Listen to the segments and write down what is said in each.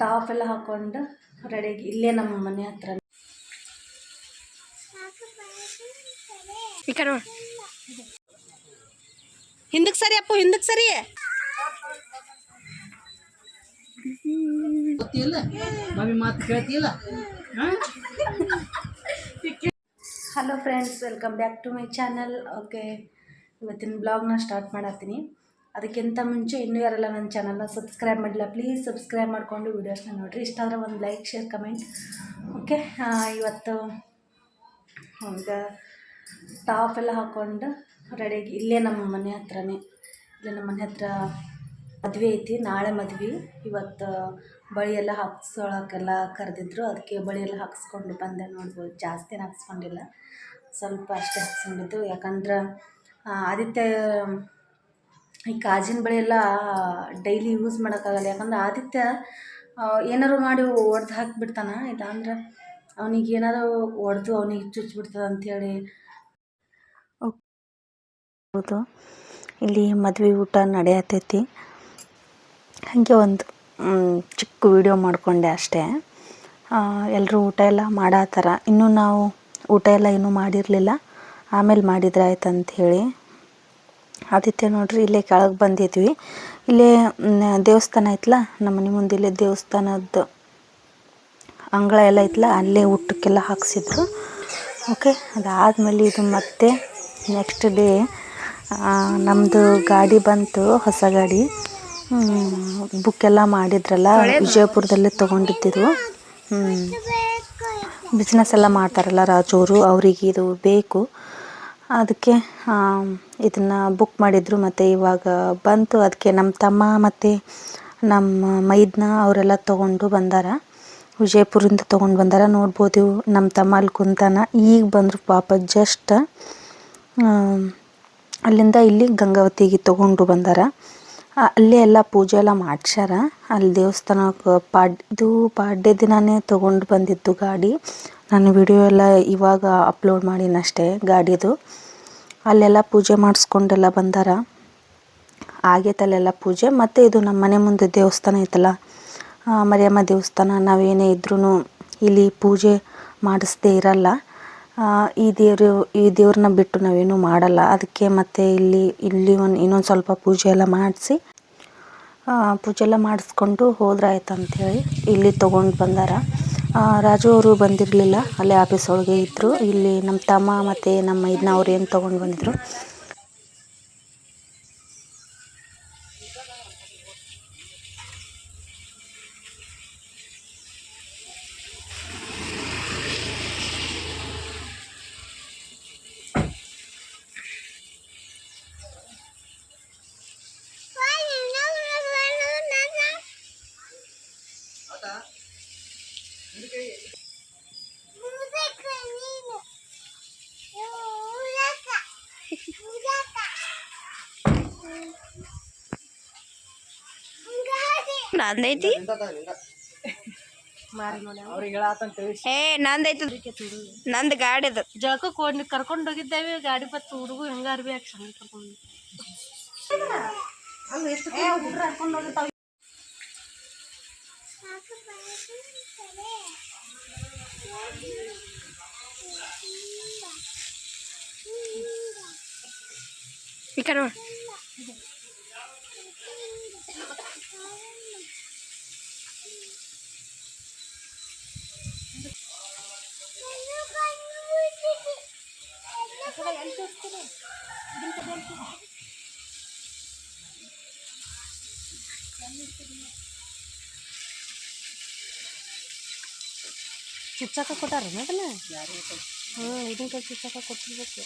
Top ಎಲ್ಲ ಹಾಕೊಂಡು ರೆಡಿಯಾಗಿ ಇಲ್ಲೇ ನಮ್ಮ ಮನೆ ಹತ್ರ. ಈ ಕಡೆ ನೋಡು. ಹಿಂದಕ್ಕೆ ಸರಿ ಅಪ್ಪು ಹಿಂದಕ್ಕೆ ಸರಿ. Hello friends welcome back to my channel okay ಇವತ್ತಿನ ಬ್ಲಾಗ್ನ ಸ್ಟಾರ್ಟ್ ಮಾಡತ್ತೀನಿ. ಅದಕ್ಕಿಂತ ಮುಂಚೆ ಇನ್ನೂ ಯಾರೆಲ್ಲ ನನ್ನ ಚಾನಲ್ನ ಸಬ್ಸ್ಕ್ರೈಬ್ ಮಾಡಿಲ್ಲ ಪ್ಲೀಸ್ ಸಬ್ಸ್ಕ್ರೈಬ್ ಮಾಡಿಕೊಂಡು ವೀಡಿಯೋಸ್ನ ನೋಡಿರಿ. ಇಷ್ಟ ಆದರೆ ಒಂದು ಲೈಕ್ ಶೇರ್ ಕಮೆಂಟ್ ಓಕೆ ಇವತ್ತು ಒಂದು ಟಾಪ್ ಎಲ್ಲ ಹಾಕ್ಕೊಂಡು ರೆಡಿಯಾಗಿ ಇಲ್ಲೇ ನಮ್ಮ ಮನೆ ಹತ್ರನೇ. ಇಲ್ಲೇ ನಮ್ಮ ಮನೆ ಹತ್ರ ಮದುವೆ ಐತಿ. ನಾಳೆ ಮದ್ವೆ. ಇವತ್ತು ಬಳಿ ಎಲ್ಲ ಹಾಕ್ಸೋಳಕ್ಕೆಲ್ಲ ಕರೆದಿದ್ರು. ಅದಕ್ಕೆ ಬಳಿ ಎಲ್ಲ ಹಾಕ್ಸ್ಕೊಂಡು ಬಂದೆ ನೋಡ್ಬೋದು. ಜಾಸ್ತಿ ಹಾಕ್ಸ್ಕೊಂಡಿಲ್ಲ. ಸ್ವಲ್ಪ ಅಷ್ಟೇ ಹಾಕ್ಸ್ಕೊಂಡಿದ್ದು. ಯಾಕಂದ್ರೆ ಆದಿತ್ಯ ಈ ಕಾಜಿನ ಬಳೆ ಎಲ್ಲ ಡೈಲಿ ಯೂಸ್ ಮಾಡೋಕ್ಕಾಗಲ್ಲ. ಯಾಕಂದ್ರೆ ಆದಿತ್ಯ ಏನಾದ್ರು ಏನಾರು ಮಾಡಿ ಒಡ್ದು ಹಾಕಿಬಿಡ್ತಾನ. ಇಲ್ಲಾಂದ್ರೆ ಅವನಿಗೆ ಏನಾರು ಒಡೆದು ಅವನಿಗೆ ಚುಚ್ಚಿಬಿಡ್ತದೆ ಅಂಥೇಳಿ ಹೌದು. ಇಲ್ಲಿ ಮದುವೆ ಊಟ ನಡೆಯತೈತಿ. ಹಾಗೆ ಒಂದು ಚಿಕ್ಕ ವಿಡಿಯೋ ಮಾಡಿಕೊಂಡೆ ಅಷ್ಟೇ. ಎಲ್ಲರೂ ಊಟ ಎಲ್ಲ ಮಾಡತ್ತಾರ ಇನ್ನೂ ನಾವು ಊಟ ಎಲ್ಲ ಇನ್ನೂ ಮಾಡಿರಲಿಲ್ಲ. ಆಮೇಲೆ ಮಾಡಿದ್ರೆ ಆಯ್ತು ಅಂತ ಆದಿತ್ಯ ನೋಡ್ರಿ, ಇಲ್ಲೇ ಕೆಳಗೆ ಬಂದಿದ್ವಿ. ಇಲ್ಲೇ ದೇವಸ್ಥಾನ ಐತಲ್ಲ ನಮ್ಮ ಮನೆ ಮುಂದೆ ಇಲ್ಲೇ ದೇವಸ್ಥಾನದ ಅಂಗಳ ಎಲ್ಲ ಐತಲ್ಲ ಅಲ್ಲೇ ಊಟಕ್ಕೆಲ್ಲ ಹಾಕ್ಸಿದ್ರು. ಓಕೆ ಅದಾದಮೇಲೆ ಇದು ಮತ್ತೆ ನೆಕ್ಸ್ಟ್ ಡೇ ನಮ್ಮದು ಗಾಡಿ ಬಂತು, ಹೊಸ ಗಾಡಿ. ಬುಕ್ ಎಲ್ಲ ಮಾಡಿದ್ರಲ್ಲ, ವಿಜಯಪುರದಲ್ಲೇ ತೊಗೊಂಡಿದ್ದಿದ್ದು ಬಿಸ್ನೆಸ್ ಎಲ್ಲ ಮಾಡ್ತಾರಲ್ಲ ರಾಜವರು ಅವರಿಗೆ ಇದು ಬೇಕು. ಅದಕ್ಕೆ ಇದನ್ನು ಬುಕ್ ಮಾಡಿದರು ಮತ್ತು ಇವಾಗ ಬಂತು. ಅದಕ್ಕೆ ನಮ್ಮ ತಮ್ಮ ಮತ್ತು ನಮ್ಮ ಮೈದ್ನ ಅವರೆಲ್ಲ ತೊಗೊಂಡು ಬಂದಾರ. ವಿಜಯಪುರಿಂದ ತೊಗೊಂಡು ಬಂದಾರ. ನೋಡ್ಬೋದು ನಮ್ಮ ತಮ್ಮ ಅಲ್ಲಿ ಕುಂತಾನ. ಈಗ ಬಂದರು ಪಾಪ ಜಸ್ಟ್ ಅಲ್ಲಿಂದ ಇಲ್ಲಿ ಗಂಗಾವತಿಗೆ ತೊಗೊಂಡು ಬಂದಾರ. ಅಲ್ಲೇ ಎಲ್ಲ ಪೂಜೆ ಎಲ್ಲ ಮಾಡ್ಸ್ಯಾರ. ಅಲ್ಲಿ ದೇವಸ್ಥಾನಕ್ಕೆ ಪಾಡ್, ಇದು ಪಾಡ್ಯ ದಿನನೇ ತೊಗೊಂಡು ಬಂದಿದ್ದು ಗಾಡಿ. ನಾನು ವಿಡಿಯೋ ಎಲ್ಲ ಇವಾಗ ಅಪ್ಲೋಡ್ ಮಾಡೀನಷ್ಟೇ ಗಾಡಿದು. ಅಲ್ಲೆಲ್ಲ ಪೂಜೆ ಮಾಡಿಸ್ಕೊಂಡೆಲ್ಲ ಬಂದಾರ. ಆಗೈತಲ್ಲೆಲ್ಲ ಪೂಜೆ, ಮತ್ತು ಇದು ನಮ್ಮ ಮನೆ ಮುಂದೆ ದೇವಸ್ಥಾನ ಐತಲ್ಲ ಮರಿಯಮ್ಮ ದೇವಸ್ಥಾನ, ನಾವೇನೇ ಇದ್ರೂ ಇಲ್ಲಿ ಪೂಜೆ ಮಾಡಿಸ್ದೇ ಇರಲ್ಲ. ಈ ದೇವರು, ಈ ದೇವ್ರನ್ನ ಬಿಟ್ಟು ನಾವೇನು ಮಾಡಲ್ಲ. ಅದಕ್ಕೆ ಮತ್ತೆ ಇಲ್ಲಿ ಇಲ್ಲಿ ಒಂದು, ಇನ್ನೊಂದು ಸ್ವಲ್ಪ ಪೂಜೆ ಎಲ್ಲ ಮಾಡಿಸಿ ಪೂಜೆ ಎಲ್ಲ ಮಾಡಿಸ್ಕೊಂಡು ಹೋದ್ರಾಯ್ತು ಅಂಥೇಳಿ ಇಲ್ಲಿ ತೊಗೊಂಡು ಬಂದಾರ. ರಾಜು ಅವರು ಬಂದಿರಲಿಲ್ಲ. ಅಲ್ಲೇ ಆಫೀಸ್ ಒಳಗೆ ಇದ್ದರು ಇಲ್ಲಿ ನಮ್ಮ ತಮ್ಮ ಮತ್ತು ನಮ್ಮ ಇದನ್ನ ಅವ್ರು ಏನು ತೊಗೊಂಡು ಬಂದಿದ್ರು? ನಂದೈತಿ ಅವ್ರಿಗೆ ಹೇಳತ್ತಂತ ಏ ನಂದೈತಿ ನಂದು ಗಾಡಿ ಅದು ಜಳಕಕ್ಕೆ ಹೋಗಿ ಕರ್ಕೊಂಡು ಹೋಗಿದ್ದೇವೆ ಗಾಡಿ ಬತ್ತು ಹುಡುಗ ಹೆಂಗಾರು ಬಿ ಯಾಕೆ ಸಣ್ಣ ಕರ್ಕೊಂಡು ಈ ಕಡೆ ನೋಡು. ಚುಚ್ಚಾಕ ಕೊಟ್ಟಾರ ಅದನ್ನ ಹ್ಞೂ ಇದನ್ನ ಕೈ ಚುಚ್ಚಾಕ ಕೊಟ್ಟಿರ್ಬೇಕು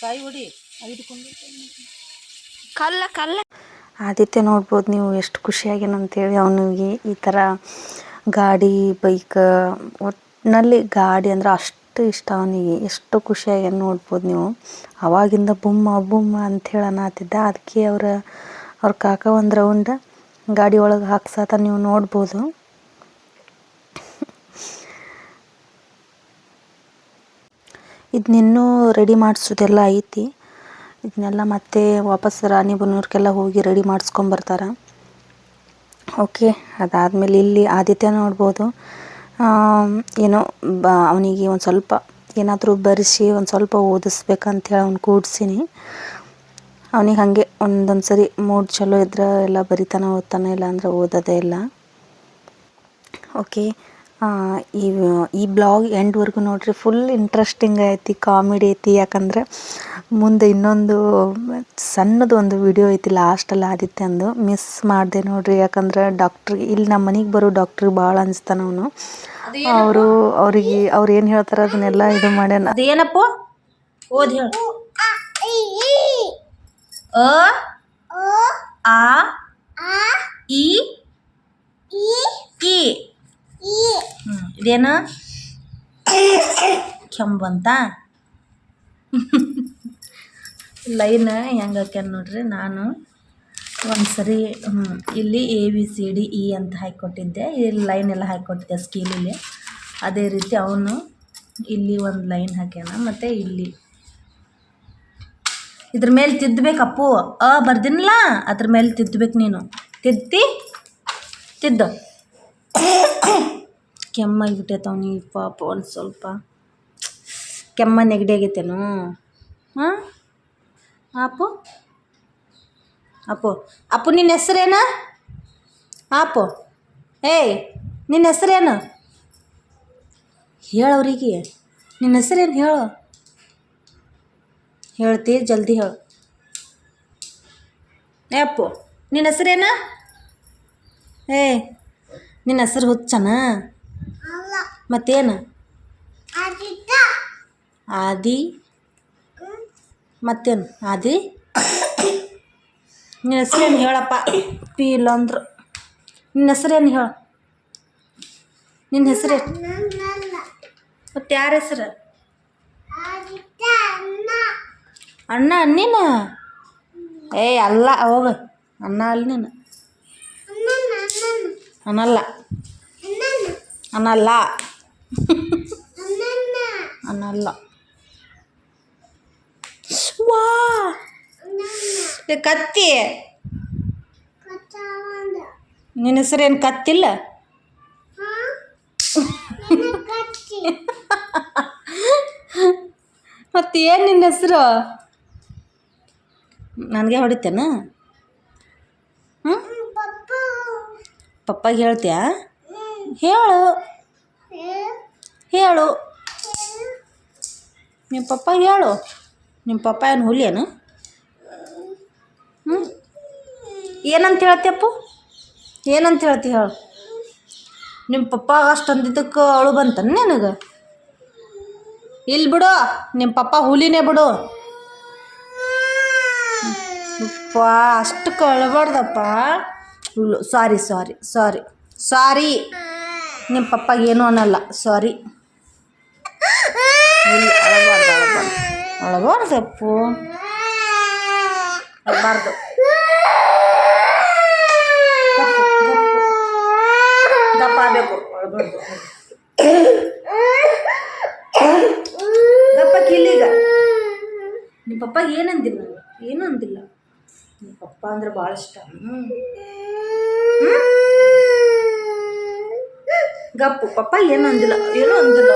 ಕಾಯಿ ಹೊಡಿ ಹಿಡ್ಕೊಂಡು ಕಲ್ಲ ಕಲ್ಲ. ಆದಿತ್ಯ ನೋಡ್ಬೋದು ನೀವು ಎಷ್ಟು ಖುಷಿಯಾಗೇನಂತೇಳಿ ಅವನಿಗೆ ಈ ಥರ ಗಾಡಿ, ಬೈಕ್ ಒಟ್ಟಿನಲ್ಲಿ ಗಾಡಿ ಅಂದ್ರೆ ಅಷ್ಟು ಇಷ್ಟ ಅವನಿಗೆ. ಎಷ್ಟು ಖುಷಿಯಾಗ್ಯಾನ ನೋಡ್ಬೋದು ನೀವು. ಅವಾಗಿಂದ ಬುಮ್ಮ ಬುಮ್ಮ ಅಂಥೇಳಿ ಅನ್ನತ್ತಿದ್ದ ಅದಕ್ಕೆ ಅವರ, ಅವ್ರ ಕಾಕ ಒಂದು ರೌಂಡ್ ಗಾಡಿ ಒಳಗೆ ಹಾಕ್ಸಾತ ನೀವು ನೋಡ್ಬೋದು. ಇದನ್ನಿನ್ನೂ ರೆಡಿ ಮಾಡಿಸೋದೆಲ್ಲ ಐತಿ. ಇದನ್ನೆಲ್ಲ ಮತ್ತೆ ವಾಪಸ್ ರಾಣಿ ಬನ್ನೂರ್ಕೆಲ್ಲ ಹೋಗಿ ರೆಡಿ ಮಾಡಿಸ್ಕೊಂಬರ್ತಾರೆ ಓಕೆ, ಅದಾದಮೇಲೆ ಇಲ್ಲಿ ಆದಿತ್ಯ ನೋಡ್ಬೋದು. ಏನೋ ಬ, ಅವನಿಗೆ ಒಂದು ಸ್ವಲ್ಪ ಏನಾದರೂ ಬರೆಸಿ ಒಂದು ಸ್ವಲ್ಪ ಓದಿಸ್ಬೇಕಂತೇಳಿ ಅವ್ನು ಕೂಡ್ಸೀನಿ. ಅವನಿಗೆ ಹಾಗೆ ಒಂದೊಂದು ಸರಿ ಮೂಡ್ ಚಲೋ ಇದ್ರೆ ಎಲ್ಲ ಬರಿತಾನೆ ಓದ್ತಾನೆ ಇಲ್ಲ ಅಂದ್ರೆ ಓದೋದೇ ಇಲ್ಲ. ಓಕೆ ಈ ಈ ಬ್ಲಾಗ್ ಎಂಡ್ವರೆಗೂ ನೋಡ್ರಿ ಫುಲ್ ಇಂಟ್ರೆಸ್ಟಿಂಗ್ ಐತಿ ಕಾಮಿಡಿ ಐತಿ. ಯಾಕಂದ್ರೆ ಮುಂದೆ ಇನ್ನೊಂದು ಸಣ್ಣದು ಒಂದು ವಿಡಿಯೋ ಐತಿ ಲಾಸ್ಟಲ್ಲಿ ಆದಿತ್ಯಂದು ಮಿಸ್ ಮಾಡಿದೆ ನೋಡ್ರಿ. ಯಾಕಂದ್ರೆ ಡಾಕ್ಟ್ರಿಗೆ ಇಲ್ಲಿ ನಮ್ಮ ಮನೆಗೆ ಬರೋ ಡಾಕ್ಟ್ರಿಗೆ ಭಾಳ ಅನಿಸ್ತಾನ ಅವನು. ಅವರು ಅವ್ರಿಗೆ ಅವ್ರು ಏನು ಹೇಳ್ತಾರೆ ಅದನ್ನೆಲ್ಲ ಇದು ಮಾಡ್ಯಾನ. ಅದೇನಪ್ಪ ಓದ್ ಹೇಳು. ಅ ಆ ಇ ಇದೇನು? ಕೆಂಬಂತ? ಲೈನ್ ಹೆಂಗೆ ಹಾಕ್ಯಾನ ನೋಡ್ರಿ ನಾನು. ಒಂದು ಸರಿ ಇಲ್ಲಿ A B C D E ಅಂತ ಹಾಕಿಕೊಟ್ಟಿದ್ದೆ. ಇಲ್ಲಿ ಲೈನ್ ಎಲ್ಲ ಹಾಕಿಕೊಟ್ಟಿದ್ದೆ ಸ್ಕೀಲಲ್ಲಿ ಅದೇ ರೀತಿ ಅವನು ಇಲ್ಲಿ ಒಂದು ಲೈನ್ ಹಾಕ್ಯಾನ, ಮತ್ತು ಇಲ್ಲಿ. ಇದ್ರ ಮೇಲೆ ತಿದ್ದಬೇಕಪ್ಪು ಅ ಬರ್ದಿನಲ್ಲ? ಅದ್ರ ಮೇಲೆ ತಿದ್ದಬೇಕು ನೀನು. ತಿದ್ದಿ? ತಿದ್ದು. ಕೆಮ್ಮಾಗಿಬಿಟ್ಟೈತೆ ಅವನಿಗೆ ಪಾಪ ಒಂದು ಸ್ವಲ್ಪ. ಕೆಮ್ಮ ನೆಗಡಿ ಆಗೈತೇನು. ಹಾಂ? ಅಪ್ಪು ಅಪ್ಪು ಅಪ್ಪು ನಿನ್ನ ಹೆಸ್ರೇನ? ಅಪ್ಪು ಏಯ್ ನಿನ್ನ ಹೆಸ್ರೇನು? ಹೇಳವ್ರಿಗೆ ನಿನ್ನ ಹೆಸ್ರೇನು ಹೇಳು? ಹೇಳ್ತಿ, ಜಲ್ದಿ ಹೇಳು. ಏ ಅಪ್ಪು ನಿನ್ನ ಹೆಸ್ರೇನ? ಏಯ್ ನಿನ್ನ ಹೆಸ್ರು ಹುಚ್ಚನ? ಮತ್ತೇನು? ಆದಿ. ಮತ್ತೇನು? ಆದಿ. ನಿನ್ನ ಹೆಸ್ರೇನು ಹೇಳಪ್ಪ? ಪಿ ಇಲ್ಲ ಅಂದ್ರು. ನಿನ್ನ ಹೆಸ್ರೇನು ಹೇಳು? ನಿನ್ನ ಹೆಸರೇ ಮತ್ತೆ ಯಾರ ಹೆಸರು? ಅಣ್ಣ. ನೀನು ಏ ಅಲ್ಲ ಹೋಗು. ಅಣ್ಣ ಅಲ್ಲ ನೀನು. ಅನ್ನಲ್ಲ ಅನ್ನಲ್ಲ ಅನ್ನಲ್ಲ. ವಾ. ಕತ್ತಿ. ನಿನ್ನ ಹೆಸರೇನು ಕತ್ತಿಲ್ಲ? ಮತ್ತೆ ಏನು ನಿನ್ನ ಹೆಸರು? ನನಗೆ ಹೊಡಿತೇನ? ಹ್ಞೂ ಪಪ್ಪಾಗೆ ಹೇಳ್ತೀಯಾ? ಹೇಳು. ಹೇಳು. ನಿಮ್ಮ ಪಪ್ಪ ಹೇಳು. ನಿಮ್ಮ ಪಪ್ಪ ಏನು ಹುಲಿಯೇನು? ಹ್ಞೂ ಏನಂತ ಹೇಳ್ತಿಯಪ್ಪು ಏನಂತ ಹೇಳ್ತಿ ಹೇಳು. ನಿಮ್ಮ ಪಪ್ಪ ಅಷ್ಟು ಅಂದಿದ್ದಕ್ಕೆ ಅವಳು ಬಂತನ ನಿನಗೆ? ಇಲ್ಲಿ ಬಿಡು ನಿಮ್ಮ ಪಪ್ಪ ಹುಲಿನೇ ಬಿಡು. ಅಪ್ಪ ಅಷ್ಟು ಕಳ್ಬಾರ್ದಪ್ಪ. ಸಾರಿ ಸಾರಿ ಸಾರಿ. ಸಾರಿ. ನಿಮ್ಮ ಪಪ್ಪಾಗ ಏನೂ ಅನ್ನಲ್ಲ. ಸಾರಿ ಅಳಬಾರ್ದು ಅಳಬಾರ್ದಪ್ಪು ಅಳಬಾರ್ದು ದಪ್ಪ ಆಗಬೇಕು. ಅಳಬಾರ್ದು ದಪ್ಪ ಕಿಲ್ಲಿಗ ನಿಮ್ಮ ಪಪ್ಪಾಗ ಏನಂದಿಲ್ಲ? ನಾನು ಏನೂ ಅಂದಿಲ್ಲ. ನಿಮ್ಮ ಪಪ್ಪ ಅಂದ್ರೆ ಭಾಳ ಇಷ್ಟ. ಹ್ಮ್. ಗಪ್ಪು ಪಪ್ಪ ಏನು ಅಂದಿಲ್ಲ ಏನೂ ಅಂದಿಲ್ಲ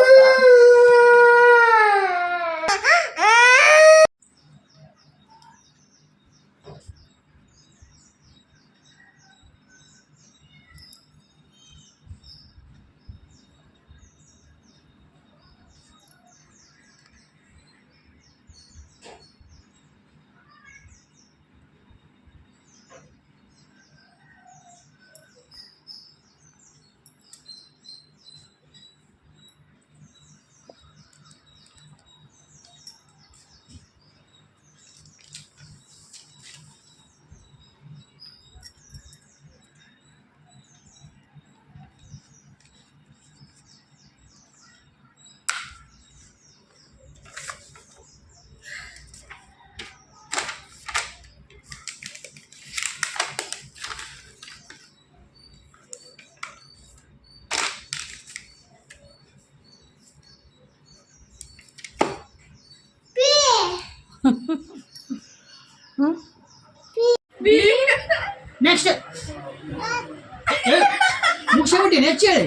ಹೋಗಿ ಹೆಚ್ಚೇಳಿ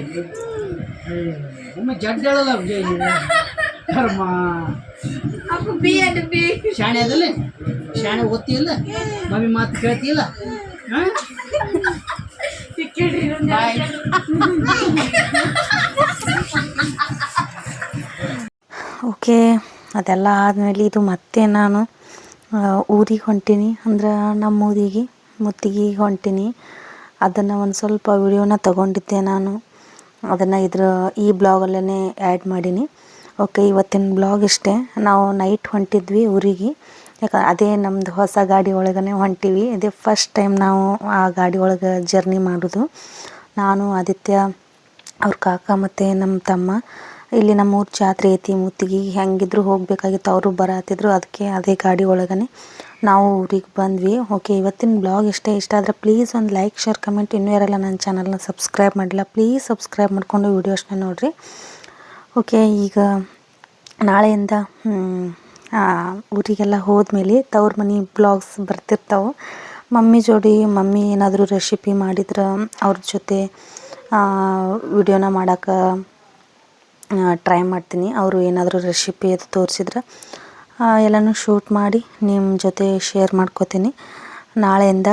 ಒಮ್ಮೆ ಜಡ್ ಹೇಳಲ್ಲ ವಿಜಯ್ ಧರ್ಮ. ಶಾಣೆ ಅದಲ್ಲ? ಶಾಣೆ ಓದ್ತಿಲ್ಲ ಮಮ್ಮಿ ಮಾತು ಕೇಳ್ತಿಲ್ಲ ಹಾಂ ಓಕೆ ಅದೆಲ್ಲ ಆದಮೇಲೆ ಇದು ಮತ್ತೆ ನಾನು ಊರಿಗೆ ಹೊಂಟೀನಿ. ಅಂದ್ರೆ ನಮ್ಮ ಊರಿಗೆ ಮುತ್ತಿಗೆ ಹೊಂಟೀನಿ. ಅದನ್ನು ಒಂದು ಸ್ವಲ್ಪ ವಿಡಿಯೋನ ತಗೊಂಡಿದ್ದೆ ನಾನು. ಅದನ್ನು ಇದ್ರ ಈ ಬ್ಲಾಗಲ್ಲೇ ಆ್ಯಡ್ ಮಾಡೀನಿ. ಓಕೆ, ಇವತ್ತಿನ ಬ್ಲಾಗ್ ಇಷ್ಟೇ. ನಾವು ನೈಟ್ ಹೊಂಟಿದ್ವಿ ಊರಿಗೆ. ಯಾಕಂದ್ರೆ ಅದೇ ನಮ್ಮದು ಹೊಸ ಗಾಡಿ ಒಳಗೇ ಹೊಂಟೀವಿ. ಇದೇ ಫಸ್ಟ್ ಟೈಮ್ ನಾವು ಆ ಗಾಡಿ ಒಳಗೆ ಜರ್ನಿ ಮಾಡೋದು. ನಾನು, ಆದಿತ್ಯ, ಅವ್ರ ಕಾಕ ಮತ್ತು ನಮ್ಮ ತಮ್ಮ. ಇಲ್ಲಿ ನಮ್ಮ ಊರ ಜಾತ್ರೆ ಐತಿ ಮುತ್ತಿಗೆ ಹೆಂಗಿದ್ರು ಹೋಗಬೇಕಾಗಿತ್ತು, ಅವರು ಬರತ್ತಿದ್ರು ಅದಕ್ಕೆ ಅದೇ ಗಾಡಿ ಒಳಗನೆ. ನಾವು ಊರಿಗೆ ಬಂದ್ವಿ. ಓಕೆ ಇವತ್ತಿನ ಬ್ಲಾಗ್ ಇಷ್ಟೇ ಇಷ್ಟ ಆದರೆ ಪ್ಲೀಸ್ ಒಂದು ಲೈಕ್ ಶೇರ್ ಕಮೆಂಟ್ ಇನ್ನೂ ಯಾರೆಲ್ಲ ನನ್ನ ಚಾನಲ್ನ ಸಬ್ಸ್ಕ್ರೈಬ್ ಮಾಡಿಲ್ಲ ಪ್ಲೀಸ್ ಸಬ್ಸ್ಕ್ರೈಬ್ ಮಾಡಿಕೊಂಡು ವೀಡಿಯೋಸ್ನ ನೋಡಿರಿ. ಓಕೆ ಈಗ ನಾಳೆಯಿಂದ ಊರಿಗೆಲ್ಲ ಹೋದ್ಮೇಲೆ ತವ್ರ ಮನೆ ಬ್ಲಾಗ್ಸ್ ಬರ್ತಿರ್ತಾವೆ. ಮಮ್ಮಿ ಜೋಡಿ, ಮಮ್ಮಿ ಏನಾದರೂ ರೆಸಿಪಿ ಮಾಡಿದ್ರೆ ಅವ್ರ ಜೊತೆ ವಿಡಿಯೋನ ಮಾಡೋಕೆ ಟ್ರೈ ಮಾಡ್ತೀನಿ. ಅವರು ಏನಾದರೂ ರೆಸಿಪಿ ಅದು ತೋರಿಸಿದ್ರೆ. ಎಲ್ಲನೂ ಶೂಟ್ ಮಾಡಿ ನಿಮ್ಮ ಜೊತೆ ಶೇರ್ ಮಾಡ್ಕೋತೀನಿ. ನಾಳೆಯಿಂದ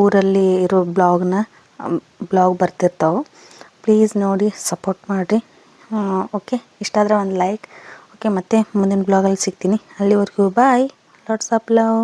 ಊರಲ್ಲಿ ಇರೋ ಬ್ಲಾಗ್ನ ಬ್ಲಾಗ್ ಬರ್ತಿರ್ತಾವೆ. ಪ್ಲೀಸ್ ನೋಡಿ ಸಪೋರ್ಟ್ ಮಾಡಿರಿ. ಓಕೆ ಇಷ್ಟ ಆದರೆ ಒಂದು ಲೈಕ್ ಓಕೆ ಮತ್ತೆ ಮುಂದಿನ ಬ್ಲಾಗಲ್ಲಿ ಸಿಗ್ತೀನಿ. ಅಲ್ಲಿವರೆಗೂ ಬಾಯ್ ಲಾಟ್ಸ್ ಆಫ್ ಲವ್